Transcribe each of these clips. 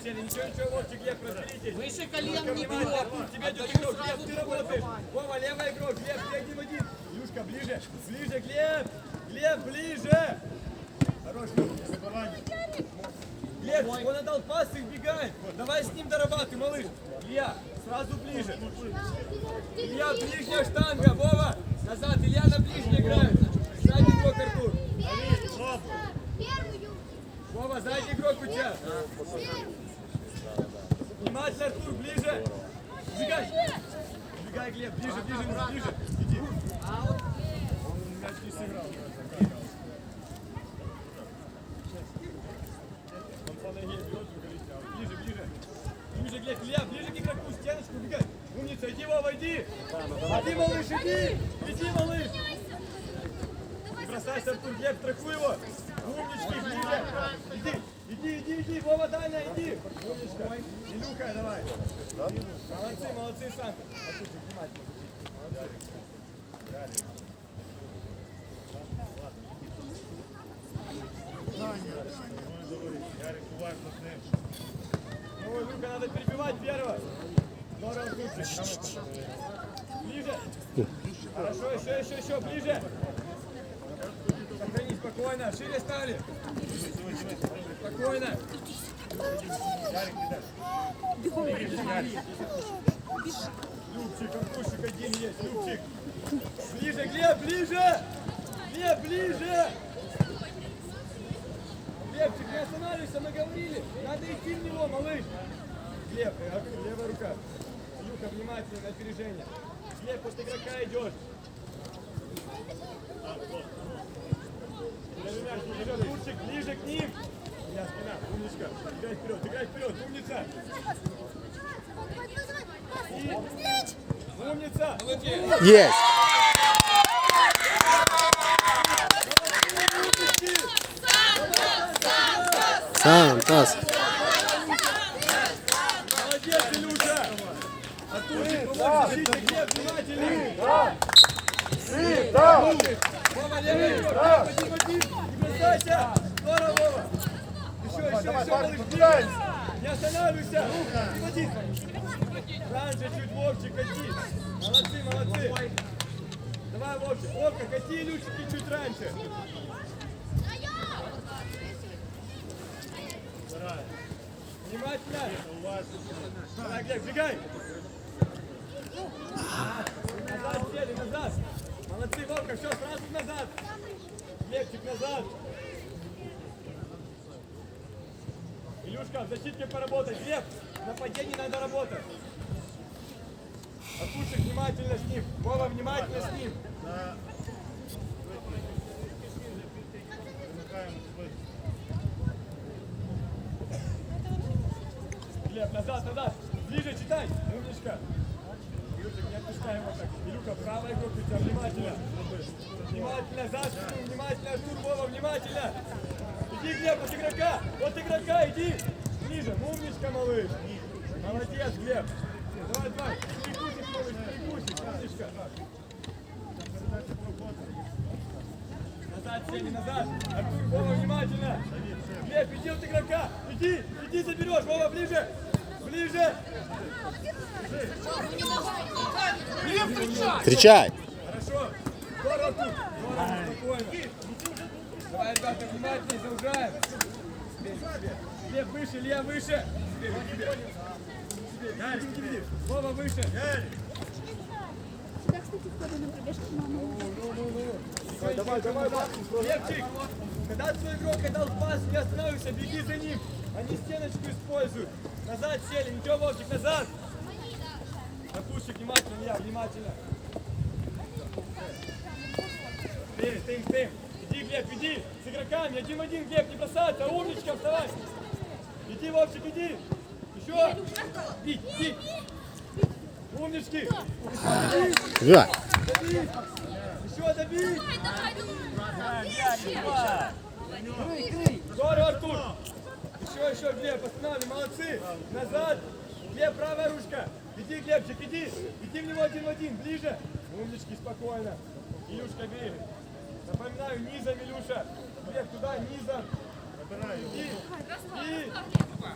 Ничего, ничего, Вовчик, Глеб, разберитесь. Выше колен не. Артур, тебе идет игрок, Глеб, ты работаешь. Вова, левый игрок, Глеб, ты один в один. Илюшка, ближе, ближе, Глеб, Глеб, ближе. Хорош, Люк, Глеб, он отдал пас и вбегает. Давай с ним дорабатывай, малыш. Илья, сразу ближе. Илья, ближняя штанга, Вова. Назад, Илья на ближней играет. Задний игрок, Артур. Первую. Вова, задний игрок у тебя. Внимательно, Артур, ближе. Сбегай. Сбегай, Глеб, ближе, ближе, ближе. Иди. Он мяч не сыграл. Он по ноге бьет, а ближе, ближе. Ближе, Глеб, Илья, ближе к игроку, стеночку, убегай. Умница, иди, Вова, иди. Иди, малыш, иди. Иди, малыш. Бросайся, Артур, Глеб, страхуй его. Иди, иди, иди, Вова, Даня, иди. Умничка. Илюха, давай. Молодцы, молодцы, Санта. Артурчик, внимательно. Ну, Люка, надо перебивать первого. Здорово, Артурчик. Ближе. Хорошо, еще, еще, еще, ближе. Сохрани, спокойно, стали. Спокойно. Любчик, Артурчик один есть, Любчик. Ближе, Глеб, ближе. Глеб, ближе. Глебчик, не останавливайся, мы говорили. Надо идти в него, малыш. Глеб, э, левая рука. Илюха, внимательно на опережение. Глеб, от игрока идешь. Мяч, ближе, к ним. Я спина, умничка. Играй вперед, играй вперед, умница. Умница. Есть! Сам, пас. Молодец, Илюша. Артурчик, помочь защите, Глеб, внимательней. Вова, левый игрок, один в один. Не бросайся. Здорово. Еще, еще, еще, малыш, ближе. Не останавливайся. Один в один. Раньше чуть, Вовчик, кати. Молодцы, молодцы. Давай, Вовчик. Вовка, кати, Илюшечки, чуть раньше. Внимательно. Давай, Глеб, бегай. Назад сели, назад. Молодцы, Вовка, все, сразу назад. Глебчик, назад. Илюшка, в поработать. Глеб, в нападении надо работать. Артурчик, внимательно с ним. Вова, внимательно с ним. Глеб, назад, назад. Ближе читай. Умничка. Илюшек, не отпускай его так. Илюха, правая группа. Внимательно. Внимательно, за спину. Внимательно, Артур, внимательно. Иди, Глеб, от игрока. От игрока, иди. Ближе. Ну, Умничка, малыш. Молодец, Глеб. Давай, давай. Перекусик, малыш, перекусик. Умничка. Назад, сели, назад. Артур, Вова, внимательно. Глеб, иди от игрока. Иди, иди заберешь. Вова, ближе. Ближе. Хорошо. Здорово, Артур. Здорово, спокойно. Давай, ребята, внимательнее, себе. Глеб, выше, Илья, выше. Вова, выше. Сюда, кстати, входу на пробежку мама. Давай, давай, давай. Левчик, когда твой игрок отдал пас, не останавливайся, беги за ним. Они стеночку используют. Назад сели, ничего, Вовчик, назад. Напушек, внимательно, Илья, внимательно. Стым, стым, стым. Иди, Глеб, иди. С игроками, один в один, Глеб, не бросаться. Умничка, вставай. Иди, Вовчик, иди. Еще. Бить, бить. Умнички. Давай! Добить. Еще добить. Здорово, Артур! Еще, еще, Глеб, останавливай, молодцы! Назад! Глеб, правая ручка! Иди, Глебчик, иди! Иди в него один в один, ближе! Умнички, спокойно! Илюшка, бей! Напоминаю, низом, Илюша! Глеб, туда, низом! Иди! Иди!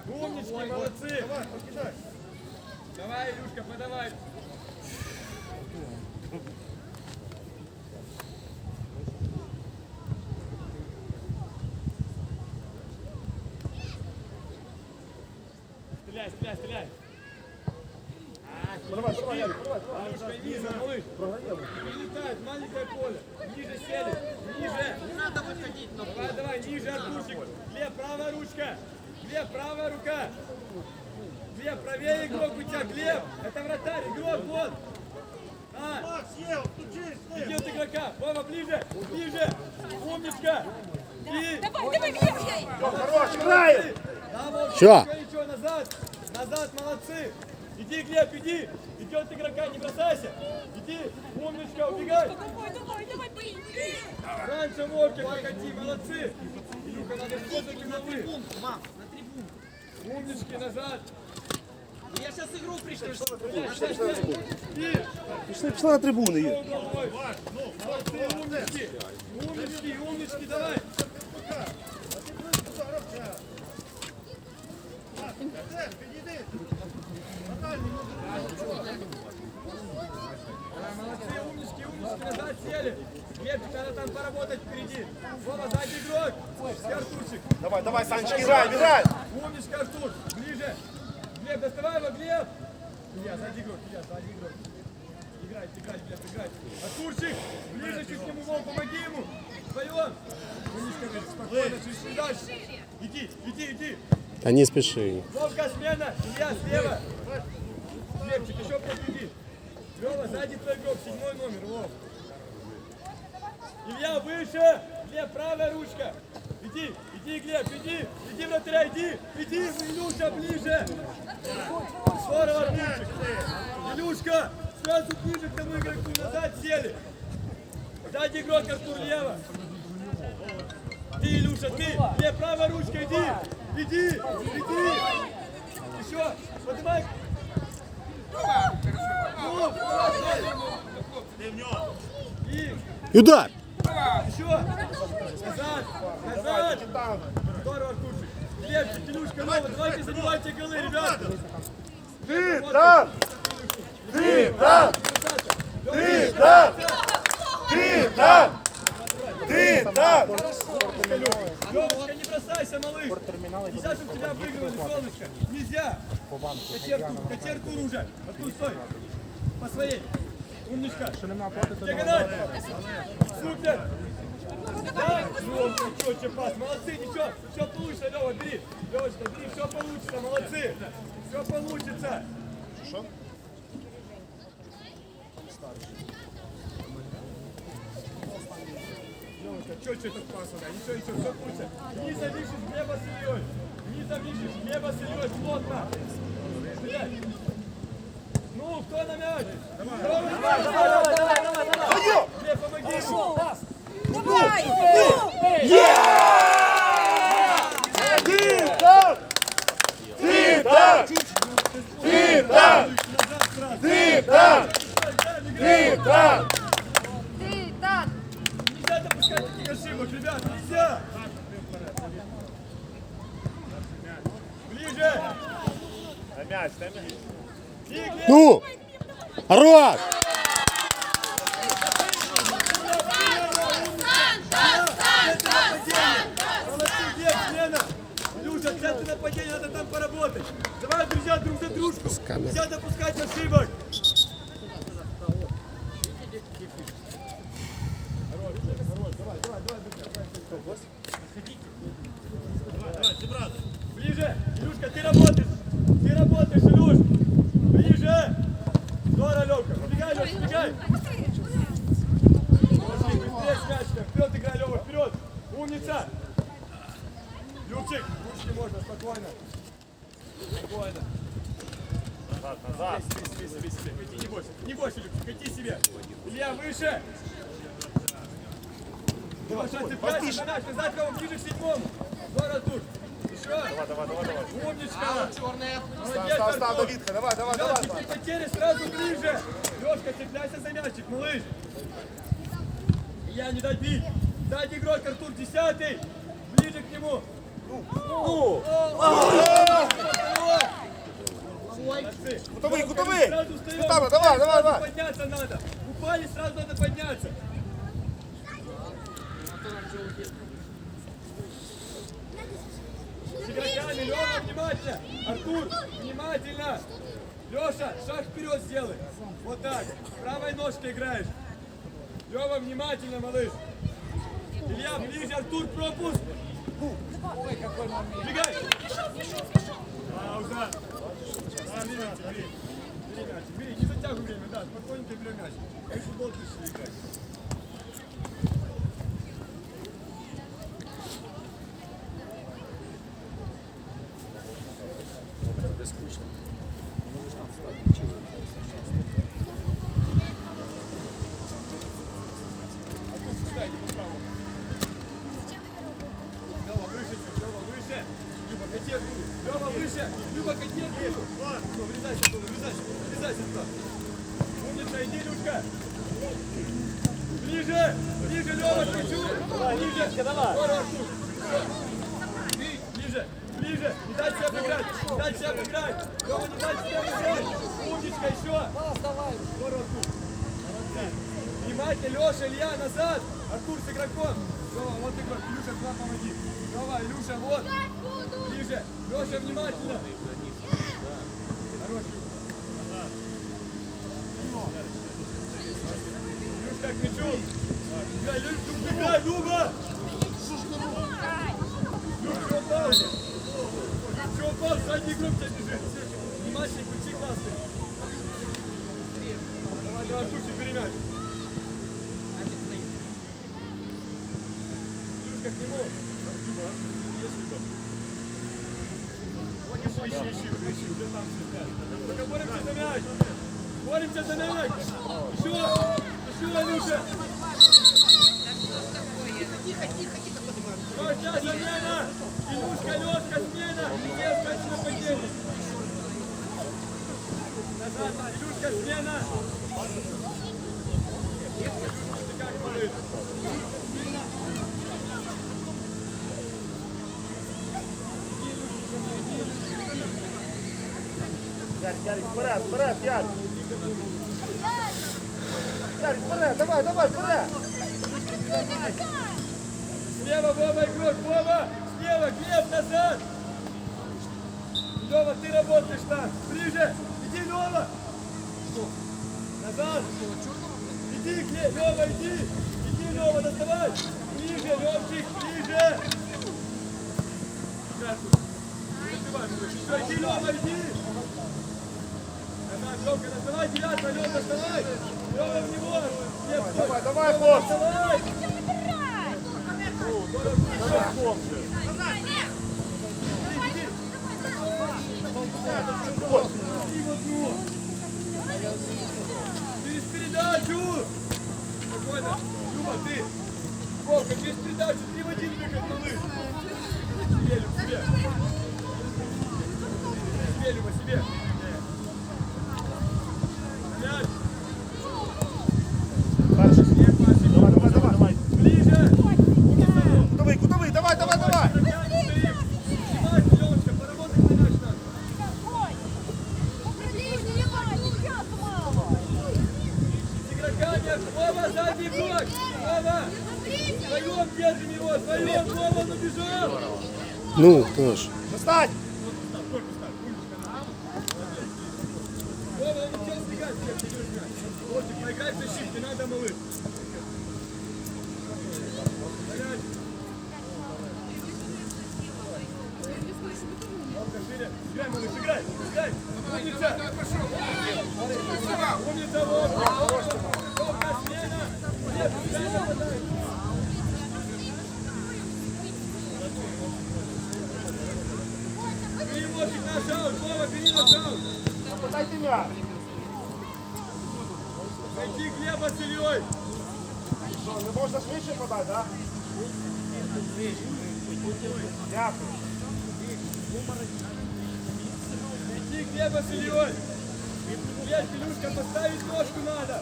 Умнички, молодцы. Давай, Илюшка, подавай. Стреляй, стреляй, стреляй. Давай, давай, Ярик, давай. Илюшка, ниже, малыш. Прилетает, маленькое поле. Ниже сели, ниже. Не надо выходить. Давай, давай, ниже, Артурчик. Глеб, правая ручка. Глеб, правая рука. Глеб, правее игрок у тебя, Глеб. Это вратарь, игрок, вот. А, Макс, ел, иди от игрока. Вова, ближе, ближе. Умничка. И... Давай, давай, Глеб! Хорош, играем. Да, Вовчик, Всё. ничего, назад. Назад, молодцы. Иди, Глеб, иди. От игрока, не бросайся. Иди, умничка, убегай. Давай, давай, давай, бей! Раньше Вовке покати, молодцы! Илюха, надо что-то темноты. Мам, на трибунку. Умнички, назад. Я сейчас игру пришлю. И Пішли, пішли на трибуни. Ір. головой. Молодцы, умнички. Умнички, умнички, давай. Да, Молодцы, умнички, умнички, назад сели. Глебчик, надо там поработать впереди. Вова, сзади игрок. Артурчик. Давай, давай, Санечка, играй, играй. Умничка, Артур, ближе. Глеб, доставай его, Глеб. Илья, сзади игрок, Илья, сзади игрок. Играть, играть, Глеб, играть. Артурчик, ближе чуть к нему, Вов, помоги ему. Вдвоем. Умничка, Глеб, спокойно, чуть дальше. Иди, иди, иди. Да не спеши. Вовка, смена. Илья, слева. Глебчик, еще подведи. Лева, сзади твой игрок, седьмой номер, Вов. Илья, выше. Глеб, правая ручка. Иди, иди, Глеб, иди. Иди вратаря, иди. Иди, Илюша, ближе. Здорово, Артурчик. Илюшка, сразу ближе к тому игроку. Назад сели. Сзади игрок, Артур, лево. Ты, Илюша, ты. Глеб, правая ручка, иди. Иди, иди. Еще, поднимай. Ну, и удар. Еще! Назад! Назад! Здорово, Артурчик! Глебчик, Илюшка, Лёва, давайте забивайте голы, ребята! Ти там! Ти там! Ти там! Ти там! Ти там! Лёвочка, не бросайся, малыш! Нельзя, чтобы тебя выигрывали, солнышко! Нельзя! Кати Артур, кати Артур уже! Артур, стой! По своей! Умничка! Диагональ! Супер! Да, Лёвка, четче пас, молодцы, ничего, все получится, Лёва, бери, Лёвочка, бери, все получится, молодцы, все получится. Лёвочка, четче этот пас, да, ничего, ничего, все получится. Не зависишь Глеба с Ильей, не зависишь Глеба с Ильей, плотно. Стреляй. Ну, кто на мяч? Давай, давай, давай, давай, давай, давай. Глеб, помоги ему. Ну! Хорош! молодцы, Глеб, смена! Илюша, центр нападения, надо там поработать. Давай, Нельзя допускать ошибок. Ближе! Илюшка, ты работаешь! Ты работаешь, Илюш! Ближе! Здорово, Лёвка! Убегай, Лёш, убегай! Пошли, быстрее с мячиком! Вперед играй, Лёва, вперед! Умница! Любчик, ручки можно, спокойно! Спокойно! Назад, назад. Себе, себе, себе, себе. Кати, не бойся, не бойся, Любчик, кати себе! Илья, выше! Давай, ты прячешь, мяч, назад его ближе к седьмому! Здорово, тут! Еще! Давай, давай, давай, давай. Умничка! Черная. Молодец, Став, став, Артур! Давидка, давай, давай, давай. Мячик, ты потери сразу ближе! Лёшка, цепляйся за мячик, малыш! Я не дать бить! Сзади игрок, Артур, десятый! Ближе к нему! Кутовий, кутовий! Сразу встаем. Кутами, давай, давай, давай! Подняться надо. Упали, сразу надо подняться. С игроками, Лева, внимательно. Артур, внимательно. Леша, шаг вперед сделай. Вот так. Правой ножкой играешь. Лева, внимательно, малыш. Илья, ближе, Артур, пропуск. Бегай. Пауза. А, бери мяч, бери. Бери мяч, бери, не затягивай время, да, спокойненько бери мяч. Футбол пришли играть. Лёва, выше, Лёва, выше. Люба, котетку. Лёва, выше. Люба, котетку. Ну, врезайся туда, врезайся, врезайся туда. Умница, иди, Люшка. Ближе, ближе, Лёва, к мячу. Ближе. Давай. Артур. Ты, ближе, ближе. Не дай себя обыграть, не дай себя обыграть. Лёва, не дай себя обыграть. Умничка, еще. Скоро, Артур. Внимательно, Леша, Илья, назад! Артур с игроком! Лева, вот игрок, Илюша, к нам помоги! Лева, Илюша, вот! Ближе! Леша, внимательно! Хорош, Люба. Илюшка, к мячу! Играй, Люба, играй, Люба! Что упал? Что упал? Задний игрок тебя бежит! Внимательно, ключи классные! Давай, давай, Артурчик, перемяч! Люшка, к нему. Люба, есть Люба. Вот еще ищи, ищи, уже ищи, уже там все. Только боремся за мяч. Боремся за мяч. Еще, еще, Люша. Ой, сейчас замена. Илюшка, Лешка, смена. Все скачи нападение. Назад, Илюшка, смена. Ты как, малыш? Ярик, Ярик, вперед, вперед, Ярик! Ярик, вперед, давай, давай, вперед! Слева, Вова, игрок, Вова! Слева, Глеб, назад! Лева, ты работаешь там! Ближе! Иди, Лева! Назад! Иди, Лева, иди! Иди, Лева, доставай! Ближе, Левчик, ближе! Иди, Лева, иди! Назад, Левка, доставай, девятка, Лева, доставай! Лева, в него! Глеб, Давай, давай, одну. Через передачу. Спокойно. Люба, ты. Вовка, через передачу. Три в один бегать, малыш. Себе, Люб, себе. Себе, Люба, себе. Мяч. Перший. Нет, Паша, Давай, давай, давай, давай! Ближе. Умница. Кутовий, кутовий, давай, давай, давай! Мяч стоим. Снимайте, Лёшка, поработать на мяч надо. С игроками. Вова, задний игрок. Вова. Вдвоем держим его. Вдвоем, Вова, ну бежал. Ну, тоже. Достань! Вова, он не хотел сбегать, Глеб, ты держишь мяч. Вовчик, поиграй в защиту, не надо, малыш. Горять. Вовка, шире. Играй, малыш, играй, играй. Умница, Вовка. Вовка, смена. Глеб, играй, нападай. Бери, Вовчик, наш аут. Вова, бери наш аут. Подайте м'яч! Найди Глеба с Ильей. Що, не можна швидше подати, так? Дякую. Найди Глеба с Ильей. Глеб, Илюшка, поставить ножку надо.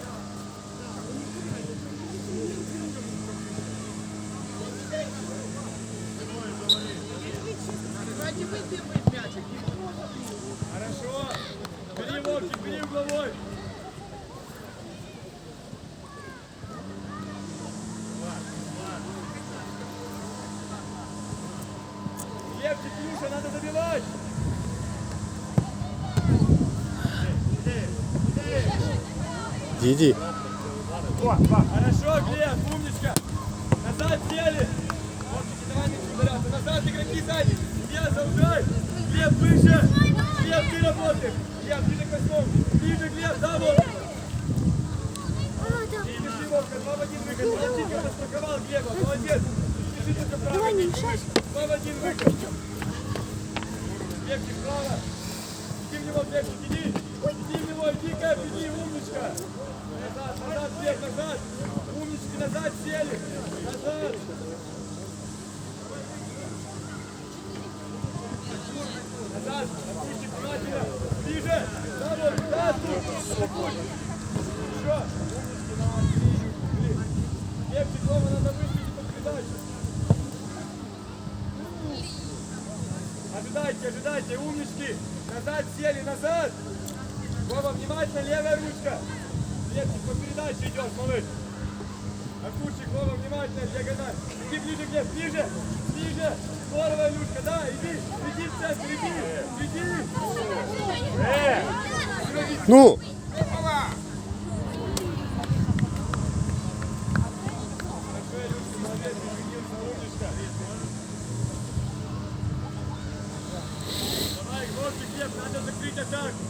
Давайте выбьем мячик. Хорошо. Бери, Вовчик, бери угловой. Левчик, Илюша, надо забивать. Иди. Хорошо, Глеб, умничка. Назад сели. Назад, игроки сзади. Глеб, заужай. Глеб, выше. Глеб, ты работаешь. Глеб, ближе к восьмому. Ближе, Глеб, да, вот. Держи, Вовка, два в один выход. Молодец, я застраховал Глеба. Молодец. Держи только право. Два в один выход. Глебчик, право. Иди в него, Глебчик, иди. Иди в него, иди, Кэп, иди, умничка. Назад, назад, Глеб, назад. Умнички, назад сели. Назад. Назад, отпусти внимательно. Ближе. Да, тут. Отпусти. Еще. Умнички, ближе. Глебчик, Рома, надо выскочить под передачу. Ожидайте, ожидайте, умнички. Назад сели, назад. Вова, внимательно, левая ручка. Лепчик, по передаче идешь, малыш. Артурчик, Вова, внимательно, диагональ. Иди ближе, Глеб, ближе, ближе. Здорово, Илюшка, да, иди, иди в центр, иди, иди. Э, Ну, Хорошо, Илюшка, молодец, извинился, умничка. Давай, гвоздик, Глеб, надо закрыть атаку.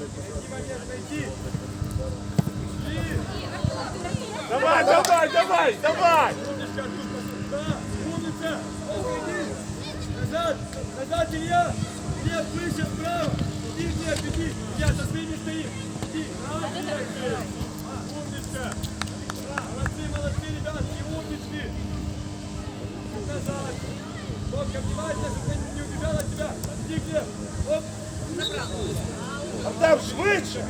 Найти момент, найти. Шли. Давай, давай, давай, умница. Назад, назад, Илья. Илья, выше, справа. Иди, Глеб, иди. Илья, со своими стоим. Иди. Глеб. Умничка. Молодцы, молодцы, ребятки, умнички. Назад. Вовка, внимательно, чтобы не убежал от тебя. Иди, Глеб. Оп. Артем, швидше.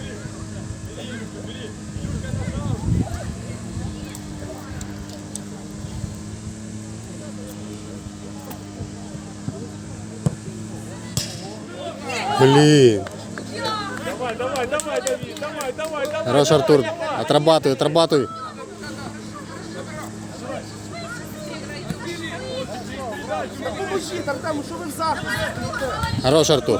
Бери, Илюшка, бери. Илюшка, нажал. блин. Давай, давай, давай, Давид, давай, давай, давай. Хорош, Артур. Отрабатывай, отрабатывай. Поможіть, Артему, що ви в захисті стоїте? Хорош, Артур.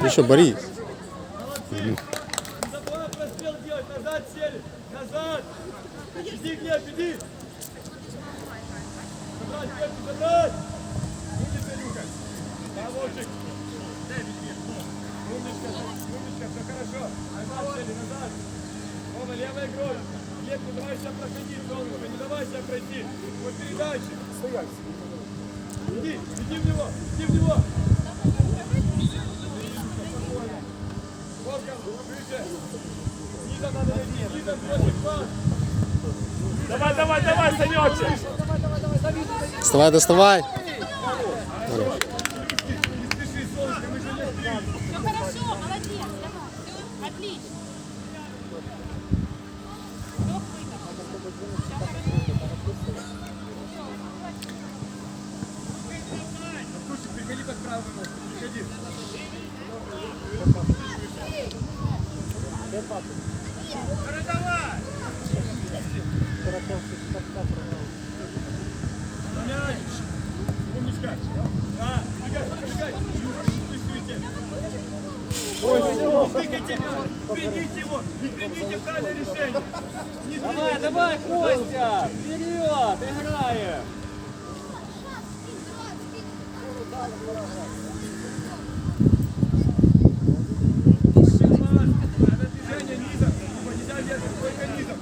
Ну что, Борис? Не забывай прострел делать. Назад сели. Назад. Иди, Глеб, иди. Забрать, Глеб, забрать. Умница. Да, Вовчик. Умничка, умничка, все хорошо. Назад сели, назад. Вова, левая грудь. Глеб, не давай себя проходить, солнышко, не давай себя пройти. Вот передачи. Стоять. Иди, иди в него, иди в него. Давай, давай, давай, Санечек. Вставай, доставай. Не спеши, солнышко, мы же не спим. Все хорошо, молодец, давай. Отлично. Вдох, выдох. Все хорошо. Артурчик, приходи под правую ногу, приходи. Мяч. Умничка. Да, убегай, убегай. Чувствуйте. Ой, выходи, Примите его, примите его и примите правильное решение. Не Давай, давай, Костя! Вперед! Играем! Надо движение низом, нельзя вверх, только низом.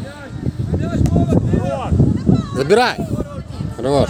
Мяч, мяч, Вова, вперед! Забирай. Хорош.